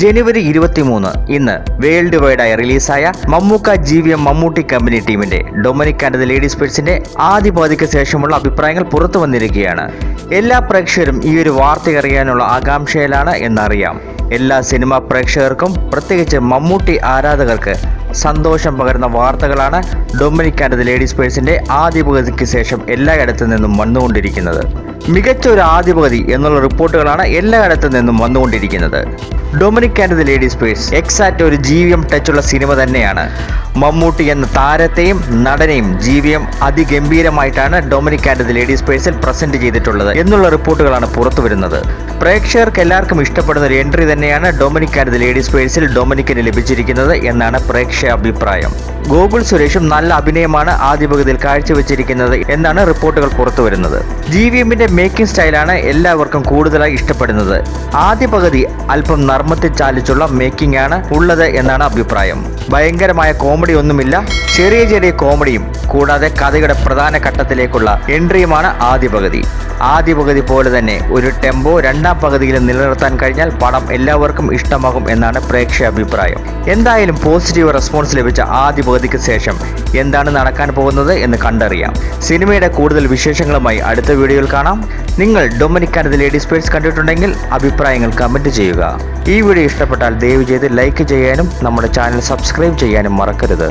ജനുവരി ഇരുപത്തിമൂന്ന് ഇന്ന് വേൾഡ് വൈഡായി റിലീസായ Mammukka G V M Mammootty Company ടീമിന്റെ ഡൊമിനിക് ആൻഡ് ലേഡീസ് സ്പിരിറ്റ്സിന്റെ ആദ്യ പാതിക്ക് ശേഷമുള്ള അഭിപ്രായങ്ങൾ പുറത്തു വന്നിരിക്കുകയാണ്. എല്ലാ പ്രേക്ഷകരും ഈ ഒരു വാർത്ത അറിയാനുള്ള ആകാംക്ഷയിലാണ് എന്നറിയാം. എല്ലാ സിനിമാ പ്രേക്ഷകർക്കും പ്രത്യേകിച്ച് മമ്മൂട്ടി ആരാധകർക്ക് സന്തോഷം പകരുന്ന വാർത്തകളാണ് ഡൊമിനിക് ആൻഡ് ലേഡീസ് പേഴ്സിന്റെ ആദ്യ പകുതിക്ക് ശേഷം എല്ലായിടത്തു നിന്നും വന്നുകൊണ്ടിരിക്കുന്നത്. മികച്ച ഒരു ആധിപതി എന്നുള്ള റിപ്പോർട്ടുകളാണ് എല്ലായിടത്തു നിന്നും വന്നുകൊണ്ടിരിക്കുന്നത്. Dominic and the ladies purse exact ഒരു ജീവിയം ടച്ചുള്ള സിനിമ തന്നെയാണ്. മമ്മൂട്ടി എന്ന താരത്തെയും നടനെയും ജീവിയം അതിഗംഭീരമായിട്ടാണ് ഡൊമിനിക് ആൻഡ് ദ ലേഡീസ് പേഴ്സിൽ പ്രസന്റ് ചെയ്തിട്ടുള്ളത് എന്നുള്ള റിപ്പോർട്ടുകളാണ് പുറത്തു വരുന്നത്. പ്രേക്ഷകർക്ക് എല്ലാവർക്കും ഇഷ്ടപ്പെടുന്ന ഒരു എൻട്രി തന്നെയാണ് ഡൊമിനിക് ആൻഡ് ദ ലേഡീസ് പേഴ്സിൽ ഡൊമിനിക്കിന് ലഭിച്ചിരിക്കുന്നത് എന്നാണ് പ്രേക്ഷക അഭിപ്രായം. ഗോകുൽ സുരേഷും നല്ല അഭിനയമാണ് ആദ്യ പകുതിയിൽ കാഴ്ചവെച്ചിരിക്കുന്നത് എന്നാണ് റിപ്പോർട്ടുകൾ പുറത്തു വരുന്നത്. ജി വി എമ്മിന്റെ മേക്കിംഗ് സ്റ്റൈലാണ് എല്ലാവർക്കും കൂടുതലായി ഇഷ്ടപ്പെടുന്നത്. ആദ്യ പകുതി അല്പം നർമ്മത്തിൽ ചാലിച്ചുള്ള മേക്കിംഗ് ആണ് ഉള്ളത് എന്നാണ് അഭിപ്രായം. ഭയങ്കരമായ കോമഡി ഒന്നുമില്ല ചെറിയ ചെറിയ കോമഡിയും കൂടാതെ കഥയുടെ പ്രധാന ഘട്ടത്തിലേക്കുള്ള എൻട്രിയുമാണ് ആദ്യ പകുതി. ആദ്യ പകുതി പോലെ തന്നെ ഒരു ടെമ്പോ രണ്ടാം പകുതിയിലും നിലനിർത്താൻ കഴിഞ്ഞാൽ പടം എല്ലാവർക്കും ഇഷ്ടമാകും എന്നാണ് പ്രേക്ഷക അഭിപ്രായം. എന്തായാലും പോസിറ്റീവ് റെസ്പോൺസ് ലഭിച്ച ആദ്യ പകുതിക്ക് ശേഷം എന്താണ് നടക്കാൻ പോകുന്നത് എന്ന് കണ്ടറിയാം. സിനിമയുടെ കൂടുതൽ വിശേഷങ്ങളുമായി അടുത്ത വീഡിയോയിൽ കാണാം. നിങ്ങൾ Dominic and the ladies purse കണ്ടിട്ടുണ്ടെങ്കിൽ അഭിപ്രായങ്ങൾ കമന്റ് ചെയ്യുക. ഈ വീഡിയോ ഇഷ്ടപ്പെട്ടാൽ ദയവ് ചെയ്ത് ലൈക്ക് ചെയ്യാനും നമ്മുടെ ചാനൽ സബ്സ്ക്രൈബ് ചെയ്യാനും മറക്കരുത്.